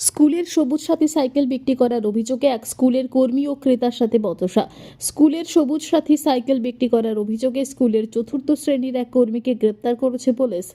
স্কুলের সবুজ সাথী সাইকেল বিক্রি করার অভিযোগে এক স্কুলের কর্মী ও ক্রেতার সাথে বতসা। স্কুলের সবুজ সাথী সাইকেল বিক্রি করার অভিযোগে স্কুলের চতুর্থ শ্রেণির এক কর্মীকে গ্রেপ্তার করেছে পুলিশ।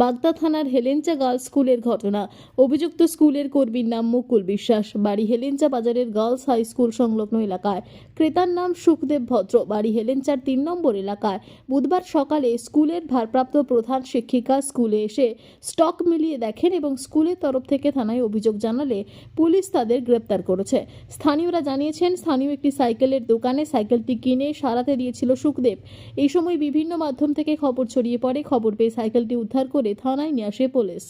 বাগদা থানার হেলেঞ্চা গার্লস স্কুলের ঘটনা। অভিযুক্ত স্কুলের কর্মীর নাম মুকুল বিশ্বাস। বাড়ি হেলেঞ্চা বাজারের গার্লস হাই স্কুল সংলগ্ন এলাকায়। ক্রেতার নাম সুখদেব ভদ্র। বাড়ি হেলেঞ্চার তিন নম্বর এলাকায়। বুধবার সকালে স্কুলের ভারপ্রাপ্ত প্রধান শিক্ষিকা স্কুলে এসে স্টক মিলিয়ে দেখেন এবং স্কুলের তরফ থেকে থানায় অভিযোগ জানালে পুলিশ তাদের গ্রেপ্তার করেছে। স্থানীয়রা জানিয়েছেন, স্থানীয় একটি সাইকেলের দোকানে সাইকেলটি কিনে সারাতে দিয়েছিল সুখদেব। এই সময় বিভিন্ন মাধ্যম থেকে খবর ছড়িয়ে পড়ে, খবর পেয়ে সাইকেলটি উদ্ধার করে থানায় নিয়ে আসে পুলিশ।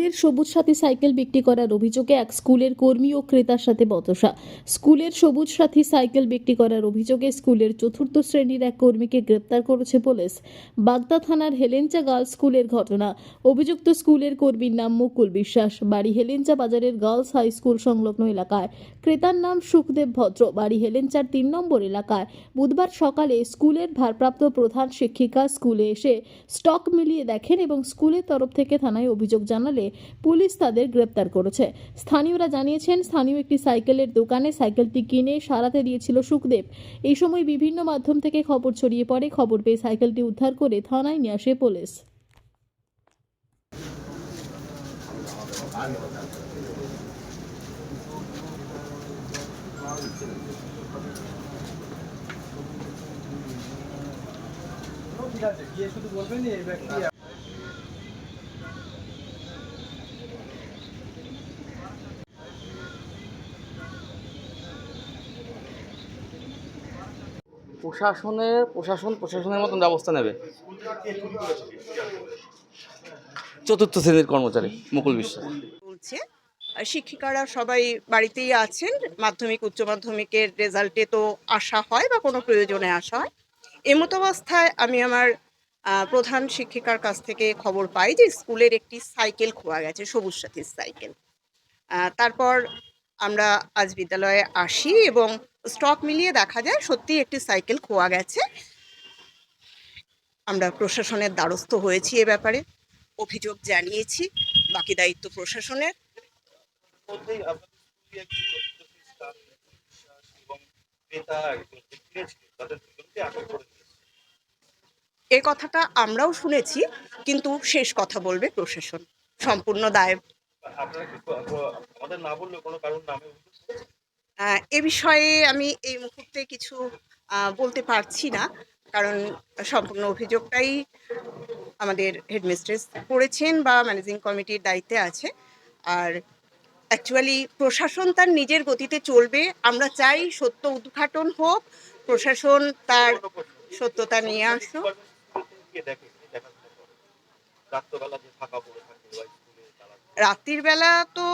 স্কুলের সবুজ সাথী সাইকেল বিক্রি করার অভিযোগে এক স্কুলের কর্মী ও ক্রেতার সাথে বতসা স্কুলের সবুজ সাথী সাইকেল বিক্রি করার অভিযোগে স্কুলের চতুর্থ শ্রেণির এক কর্মীকে গ্রেপ্তার করেছে পুলিশ। বাগদা থানার হেলেঞ্চা গার্লস স্কুলের ঘটনা। অভিযুক্ত স্কুলের কর্মীর নাম মুকুল বিশ্বাস। বাড়ি হেলেঞ্চা বাজারের গার্লস হাই স্কুল সংলগ্ন এলাকায়। ক্রেতার নাম সুখদেব ভদ্র। বাড়ি হেলেঞ্চার তিন নম্বর এলাকায়। বুধবার সকালে স্কুলের ভারপ্রাপ্ত প্রধান শিক্ষিকা স্কুলে এসে স্টক মিলিয়ে দেখেন এবং স্কুলের তরফ থেকে থানায় অভিযোগ জানালে পুলিশ তাদের গ্রেপ্তার করেছে। স্থানীয়রা জানিয়েছেন, স্থানীয় একটি সাইকেলের দোকানে সাইকেলটি কিনে সারাতে দিয়েছিল সুখদেব। এই সময় বিভিন্ন মাধ্যম থেকে খবর ছড়িয়ে পড়ে। খবর পেয়ে সাইকেলটি উদ্ধার করে থানায় নিয়ে আসে পুলিশ। গিয়ে শুধু বলবেন এই ব্যক্তি প্রশাসনের, প্রশাসন প্রশাসনের মতন ব্যবস্থা নেবে। চতুর্থ শ্রেণির কর্মচারী, মুকুল বিশ্বাস। আর শিক্ষিকারা সবাই বাড়িতেই আছেন, মাধ্যমিক, উচ্চ মাধ্যমিকের রেজাল্টে তো আসা হয় বা কোনো প্রয়োজনে আসা হয়। এমতো অবস্থায় আমি আমার প্রধান শিক্ষিকার কাছ থেকে খবর পাই যে স্কুলের একটি সাইকেল খোয়া গেছে, সবুজ সাথীর সাইকেল। তারপর আমরা আজ বিদ্যালয়ে আসি এবং স্টক মিলিয়ে দেখা যায় সত্যি একটি সাইকেল খোয়া গেছে। আমরা প্রশাসনের দ্বারস্থ হয়েছি এ ব্যাপারে। অভিযোগ জানিয়েছি, বাকি দায়িত্ব প্রশাসনের। এ কথাটা আমরাও শুনেছি, কিন্তু শেষ কথা বলবে প্রশাসন। সম্পূর্ণ দায় আপনারা আমাদের না বললেও কোনো কারণ নামে এ বিষয়ে আমি এই মুহূর্তে কিছু বলতে পারছি না। কারণ সম্পূর্ণ অভিযোগটাই আমাদের হেডমিস্ট্রেস করেছেন বা ম্যানেজিং কমিটির দায়িত্বে আছে। আর অ্যাকচুয়ালি প্রশাসন তার নিজের গতিতে চলবে। আমরা চাই সত্য উদ্ঘাটন হোক, প্রশাসন তার সত্যতা নিয়ে আসুক। রাত্রির বেলা তো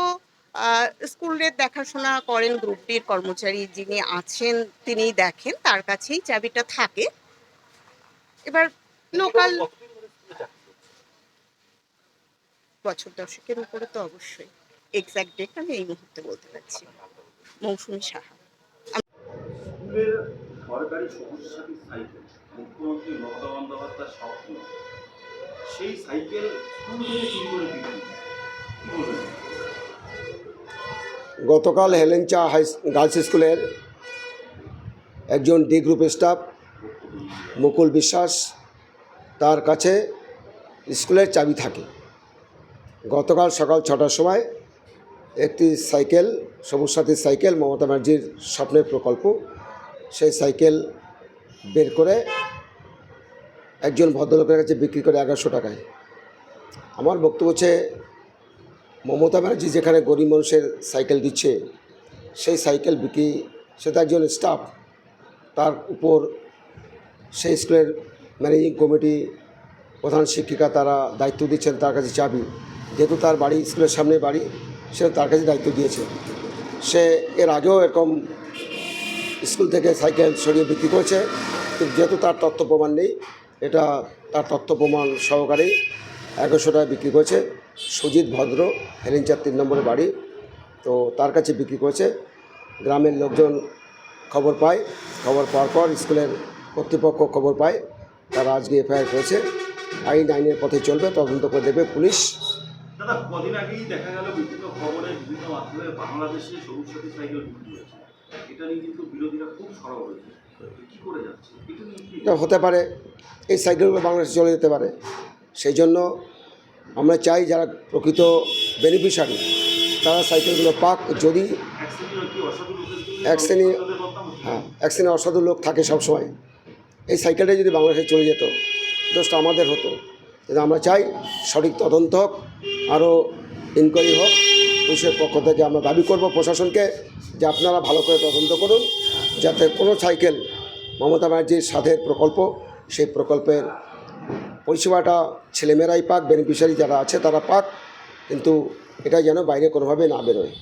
স্কুলের দেখাশোনা করেন গ্রুপ ডির কর্মচারী যিনি আছেন তিনি দেখেন, তার কাছেই চাবিটা থাকে। এবার লোকাল? বছর দশকের উপরে তো অবশ্যই। এক্সাক্ট ডেট আমি এই মুহূর্তে বলতে পারছি। মৌসুমী সাহা। সরকারি সবুজ সাথী সাইকেল, মুখ্যমন্ত্রী মমতা বন্দ্যোপাধ্যায়ের স্বপ্ন। সেই সাইকেল স্কুল থেকে চুরি করে বলবেন? গতকাল হেলেঞ্চা হাই গার্লস স্কুলের একজন ডি গ্রুপ স্টাফ মুকুল বিশ্বাস তার কাছে স্কুলের চাবি থাকে। গতকাল সকাল ছটার সময় একটি সাইকেল সবুজ সাথীর সাইকেল, মমতা ব্যানার্জির স্বপ্নের প্রকল্প, সেই সাইকেল বের করে একজন ভদ্রলোকের কাছে বিক্রি করে এগারোশো টাকায়। আমার বক্তব্য হচ্ছে মমতা ব্যানার্জি যেখানে গরিব মানুষের সাইকেল দিচ্ছে, সেই সাইকেল বিক্রি, সে তো একজন স্টাফ তার উপর সেই স্কুলের ম্যানেজিং কমিটি প্রধান শিক্ষিকা তারা দায়িত্ব দিচ্ছেন তার কাছে চাবি। যেহেতু তার বাড়ি স্কুলের সামনে বাড়ি, সে তার কাছে দায়িত্ব দিয়েছে। সে এর আগেও এরকম স্কুল থেকে সাইকেল সরিয়ে বিক্রি করেছে, কিন্তু যেহেতু তার তথ্য প্রমাণ নেই, এটা তার তথ্য প্রমাণ সহকারেই এগারোশো টাকা বিক্রি করেছে। সুজিত ভদ্র হেলিঞ্চার তিন নম্বরের বাড়ি। তো তার কাছে বিক্রি করেছে। গ্রামের লোকজন খবর পায়। খবর পাওয়ার পর স্কুলের কর্তৃপক্ষ খবর পায়। তারা আজকে এফআইআর করেছে। আইন আইনের পথে চলবে তদন্ত করে দেবে পুলিশ। দাদা কদিন আগেই দেখা গেল বিভিন্ন খবরে বিভিন্ন মাধ্যমে বাংলাদেশে সবুজ সাথী সাইকেল বিক্রি হয়েছে। এটা নিয়ে কিন্তু বিরোধীরা খুব সরব হয়েছে কি করে যাচ্ছে? এটা নিয়ে কি এটা হতে পারে এই সাইকেলগুলো বাংলাদেশে চলে যেতে পারে। সেই জন্য আমরা চাই যারা প্রকৃত বেনিফিশিয়ারি তারা সাইকেলগুলো পাক যদি এক শ্রেণি? হ্যাঁ এক শ্রেণির অসাধু লোক থাকে সবসময়, এই সাইকেলটাই যদি বাংলাদেশে চলে যেত, দোষটা আমাদের হতো কিন্তু আমরা চাই সঠিক তদন্ত হোক, আরও ইনকোয়ারি হোক, পুলিশের পক্ষ থেকে আমরা দাবি করব প্রশাসনকে যে আপনারা ভালো করে তদন্ত করুন, যাতে কোনো সাইকেল মমতা ব্যানার্জির সাথের প্রকল্প, সেই প্রকল্পের পরিষেবাটা ছেলেমেয়েরাই পাক বেনিফিশিয়ারি যারা আছে তারা পাক কিন্তু এটা যেন বাইরে কোনোভাবে না বেরোয়।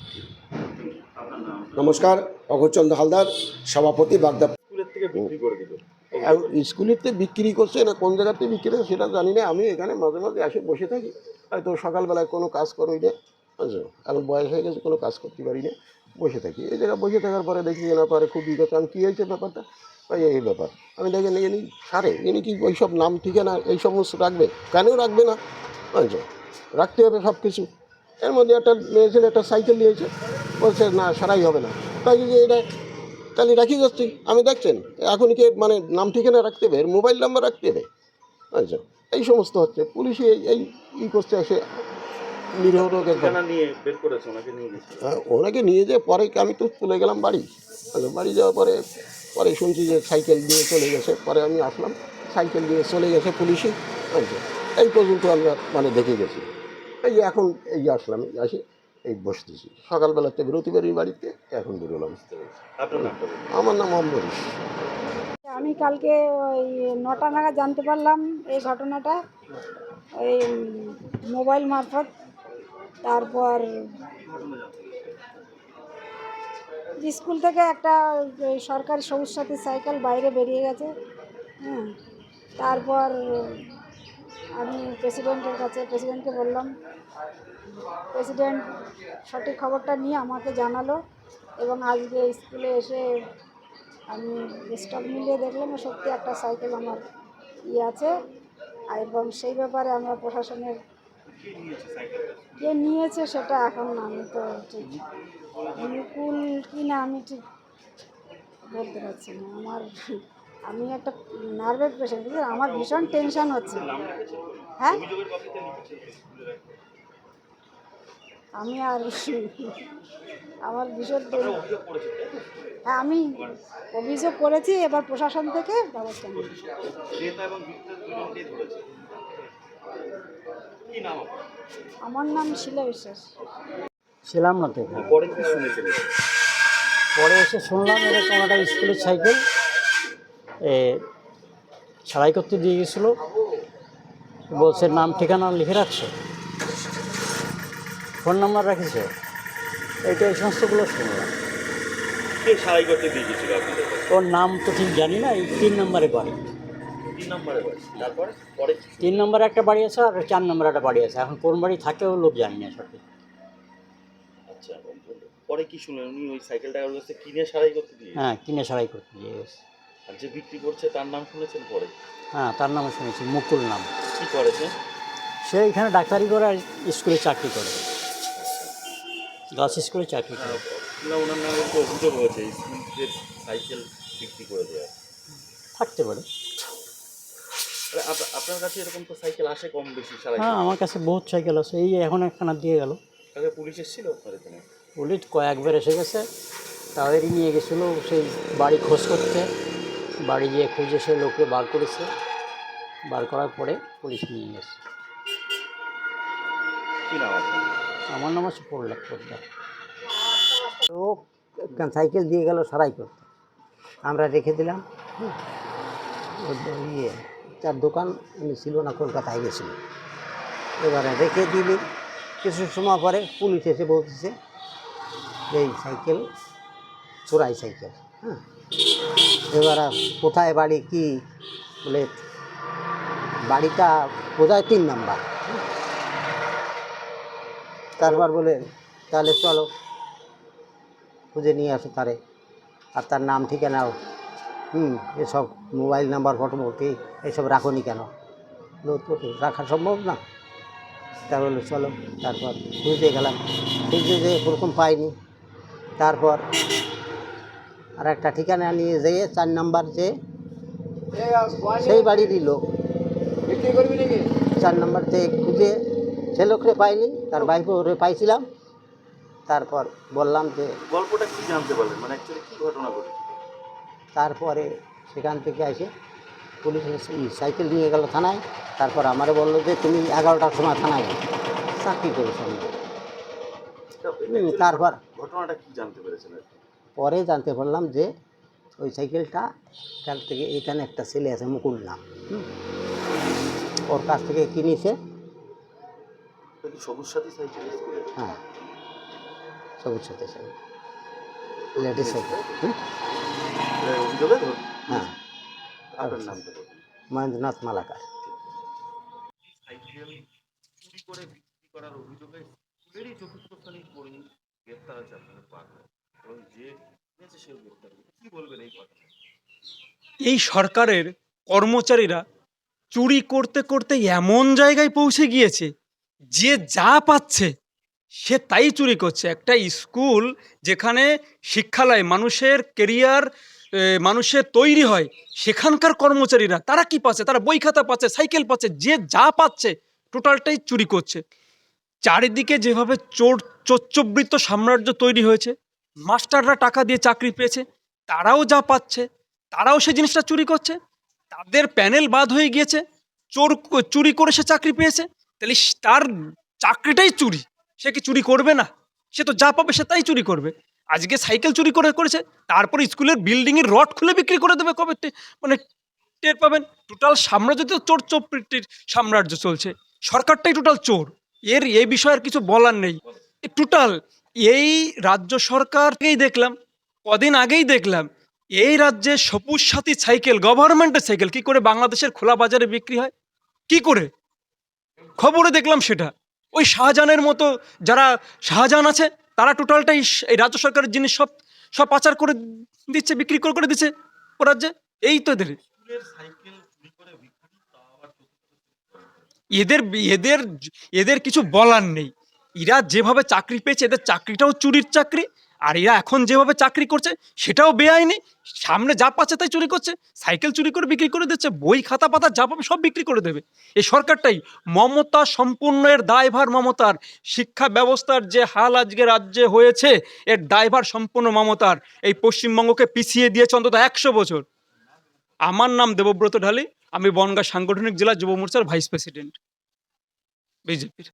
নমস্কার অঘরচন্দ্র হালদার সভাপতি বাগদা স্কুলের থেকে বিক্রি করে দিল। স্কুলেতে বিক্রি করছে না কোন জায়গাতে বিক্রি করছে সেটা জানি না আমি এখানে মাঝে মাঝে এসে বসে থাকি। হয়তো সকালবেলায় কোনো কাজ করোই না বুঝছ? এখন বয়স হয়ে গেছে কোনো কাজ করতে পারি না বসে থাকি। এই জায়গায় বসে থাকার পরে দেখি না পরে খুব বিগত আমি কী হয়েছে ব্যাপারটা? এই ব্যাপার। আমি দেখি না ইনি সারে ইনি কি ওই সব নাম ঠিকানা এই সমস্ত রাখবে? কেন রাখবে না? বুঝছ রাখতে হবে সব কিছু এর মধ্যে একটা মেয়ে ছেলে একটা সাইকেল নিয়েছে। বলছে না সারাই হবে না। তাই যে এটা তাহলে রাখি যাচ্ছি আমি দেখছেন এখন কি মানে নাম ঠিকানা রাখতে হবে? মোবাইল নাম্বার রাখতে হবে? আচ্ছা এই সমস্ত হচ্ছে। পুলিশে এই এই ই করছে এসে নিরীহ ওনাকে নিয়ে হ্যাঁ, ওনাকে নিয়ে যেয়ে পরে আমি তো চলে গেলাম বাড়ি? বাড়ি যাওয়ার পরে পরে শুনছি যে সাইকেল দিয়ে চলে গেছে। পরে আমি আসলাম সাইকেল দিয়ে চলে গেছে পুলিশে। এই পর্যন্ত আমরা মানে দেখে গেছি। এই যে এখন এই যে আসলাম আসি এই বসতেছি। সকালবেলাতে বেরোতে পারি বাড়িতে এখন বেরোলাম। আমার নাম মোহাম্মদ আমি কালকে ওই নটা নাগাদ জানতে পারলাম এই ঘটনাটা। ওই মোবাইল মারফত তারপর স্কুল থেকে একটা সরকারি সবুজ সাথী সাইকেল বাইরে বেরিয়ে গেছে হ্যাঁ। তারপর আমি প্রেসিডেন্টের কাছে প্রেসিডেন্টকে বললাম প্রেসিডেন্ট সঠিক খবরটা নিয়ে আমাকে জানালো এবং আজকে স্কুলে এসে আমি স্টক মিলিয়ে দেখলাম সত্যি একটা সাইকেল আমার ইয়ে আছে আর এবং সেই ব্যাপারে আমরা প্রশাসনের কে নিয়েছে সেটা এখন আমি তো ঠিক মুকুল কি না আমি ঠিক বলতে পারছি না। আমার আমি একটা নার্ভের পেশেন্ট আমার ভীষণ টেনশন হচ্ছে। হ্যাঁ? আমি আর আমার ভীষণ হ্যাঁ আমি অভিযোগ করেছি এবার প্রশাসন থেকে। ব্যবস্থা আমার নাম শিলা বিশ্বাস। ছিলাম না তো পরে কি শুনেছেন? পরে এসে শুনলাম এরকম একটা স্কুলের সাইকেল এ ছাড়াই করতে দিয়ে গেছিল। বলছে নাম ঠিকানা লিখে রাখছে? ফোন নাম্বার রাখেছে। এইটা এই সমস্তগুলো শুনলাম। কে সারাই করতে দিয়ে গেছিল আপনাদের? ওর নাম তো ঠিক জানি না এই তিন নম্বরে বাড়ি। তিন নম্বরে বাড়ি। তারপরে? পরে? তিন নম্বরে একটা বাড়ি আছে আর চার নম্বরে একটা বাড়ি আছে। এখন কোন বাড়ি থাকে ও লোক জানি না সঠিক। পরে কি শুনলেন? উনি ওই সাইকেলটা ওর কাছে কিনে সারাই করতে দিয়ে হ্যাঁ কিনে সারাই করতে দিয়ে গেছে। আর যে বিক্রি করছে তার নাম শুনেছেন পরে? হ্যাঁ তার নাম শুনেছি মুকুল নাম। কি করেছে সে? এখানে ডাক্তারি করে আর স্কুলে চাকরি করে। গার্লস স্কুলে চাকরি করে। না ওনার নামে তো অভিযোগ হয়েছে স্কুলের সাইকেল বিক্রি করে দেওয়া থাকতে পারে। আপনার কাছে এরকম তো সাইকেল আসে কম বেশি সারাই হ্যাঁ আমার কাছে বহুত সাইকেল আছে এই এখন একখানা দিয়ে গেল। পুলিশ এসেছিল আপনার এখানে? পুলিশ কয়েকবার এসে গেছে। তাদেরই নিয়ে গেছিল সেই বাড়ি খোঁজ করতে। বাড়ি গিয়ে খুঁজে সে লোককে বার করেছে। বার করার পরে পুলিশ নিয়ে গেছে। আমার নাম আছে পড়লাম পোদ্দার। ও একটা সাইকেল দিয়ে গেল সারাই করতে। আমরা রেখে দিলাম। ইয়ে তার দোকান উনি ছিল না কলকাতায় গেছিল। এবারে রেখে দিলি। কিছু সময় পরে পুলিশ এসে বলতেছে এই সাইকেল, চোরাই সাইকেল হ্যাঁ? এবার কোথায় বাড়ি, কি? বলে বাড়িটা বোধহয় তিন নাম্বার তারপর বলে, তাহলে চলো, খুঁজে নিয়ে আসো তারে। আর তার নাম ঠিকানাও হুম, এসব মোবাইল নাম্বার ফটোমুখি এসব রাখুনি কেন? রাখা সম্ভব না। তা বলল চলো। তারপর খুঁজতে গেলাম। খুঁজতে যেয়ে ওরকম পাইনি। তারপর আর একটা ঠিকানা নিয়ে যেয়ে চার নাম্বার যে সেই বাড়িরই লোক। চার নাম্বার থেকে খুঁজে সে লোকরে পাইনি তার বাইকে ওরে পাইছিলাম। তারপর বললাম যে গল্পটা কি জানতে পারলেন? মানে অ্যাকচুয়ালি কি ঘটনা ঘটেছে? তারপরে সেখান থেকে এসে পুলিশ সাইকেল নিয়ে গেল থানায়। তারপর আমারে বলল যে তুমি এগারোটার সময় থানায় চাকরি করেছ তারপর ঘটনাটা কি জানতে পেরেছেন আর কি? পরে জানতে পারলাম যে ওই সাইকেলটা কাল থেকে এখানে একটা ছেলে আছে মুকুল নাম। হুম। ওর কাছ থেকে কিনেছে। সবুজ সাথী সাইকেল হ্যাঁ। সবুজ সাথে সাইকেল। Ladies cycle. হ্যাঁ। আপনার নামটা মহেন্দ্রনাথ মালাকার। সাইকেল চুরি করে বিক্রি করার অভিযোগে স্কুলেরই চতুর্থ শ্রেণির কর্মী গ্রেপ্তার হয়েছে আপনাদের পাড়ায় এবং যে কিনেছে সেও গ্রেপ্তার কি বলবেন এই ঘটনা এই সরকারের কর্মচারীরা চুরি করতে করতে এমন জায়গায় পৌঁছে গিয়েছে, যে যা পাচ্ছে সে তাই চুরি করছে। একটা স্কুল যেখানে শিক্ষালয়, মানুষের কেরিয়ার মানুষের তৈরি হয়, সেখানকার কর্মচারীরা, তারা কি পাচ্ছে? তারা বই খাতা পাচ্ছে, সাইকেল পাচ্ছে, যে যা পাচ্ছে, টোটালটাই চুরি করছে। চারিদিকে যেভাবে চোর, চোচ্চবৃত্ত সাম্রাজ্য তৈরি হয়েছে, মাস্টাররা টাকা দিয়ে চাকরি পেয়েছে, তারাও যা পাচ্ছে, তারাও সে জিনিসটা চুরি করছে, তাদের প্যানেল বাদ হয়ে গিয়েছে, চোর চুরি করে সে চাকরি পেয়েছে, তাহলে তার চাকরিটাই চুরি, সে কি চুরি করবে না? সে তো যা পাবে সে তাই চুরি করবে। আজকে সাইকেল চুরি করে, করেছে, তারপরে স্কুলের বিল্ডিংয়ের রড খুলে বিক্রি করে দেবে কবে মানে টের পাবেন, টোটাল সাম্রাজ্য তো চোর চোপড়িটির সাম্রাজ্য চলছে, সরকারটাই টোটাল চোর। এর এই বিষয়ে কিছু বলার নেই। টোটাল এই রাজ্য সরকারকেই দেখলাম, কদিন আগেই দেখলাম, এই রাজ্যে সবুজ সাথী সাইকেল গভর্নমেন্টের সাইকেল কি করে বাংলাদেশের খোলা বাজারে বিক্রি হয়? কি করে? খবরে দেখলাম সেটা। ওই শাহজাহানের মতো যারা শাহজাহান আছে, তারা টোটালটাই এই রাজ্য সরকারের জিনিস সব সব পাচার করে দিচ্ছে, বিক্রি করে করে দিচ্ছে, ও রাজ্যে। এই তো এদের স্কুলের সাইকেল চুরি করে বিক্রি তা আবার এদের এদের এদের কিছু বলার নেই। এরা যেভাবে চাকরি পেয়েছে, এদের চাকরিটাও চুরির চাকরি। আর এরা এখন যেভাবে চাকরি করছে, সেটাও বেআইনি। সামনে যা পাচ্ছে তাই চুরি করছে। সাইকেল চুরি করে বিক্রি করে দিচ্ছে, বই, খাতা, পাতা যা পাবে সব বিক্রি করে দেবে। এই সরকারটাই মমতা সম্পূর্ণ এর দায়ভার মমতার। শিক্ষা ব্যবস্থার যে হাল আজকে রাজ্যে হয়েছে, এর দায়ভার সম্পূর্ণ মমতার। এই পশ্চিমবঙ্গকে পিছিয়ে দিয়েছে অন্তত একশো বছর। আমার নাম দেবব্রত ঢালি। আমি বনগাঁ সাংগঠনিক জেলা যুব মোর্চার ভাইস প্রেসিডেন্ট বিজেপির।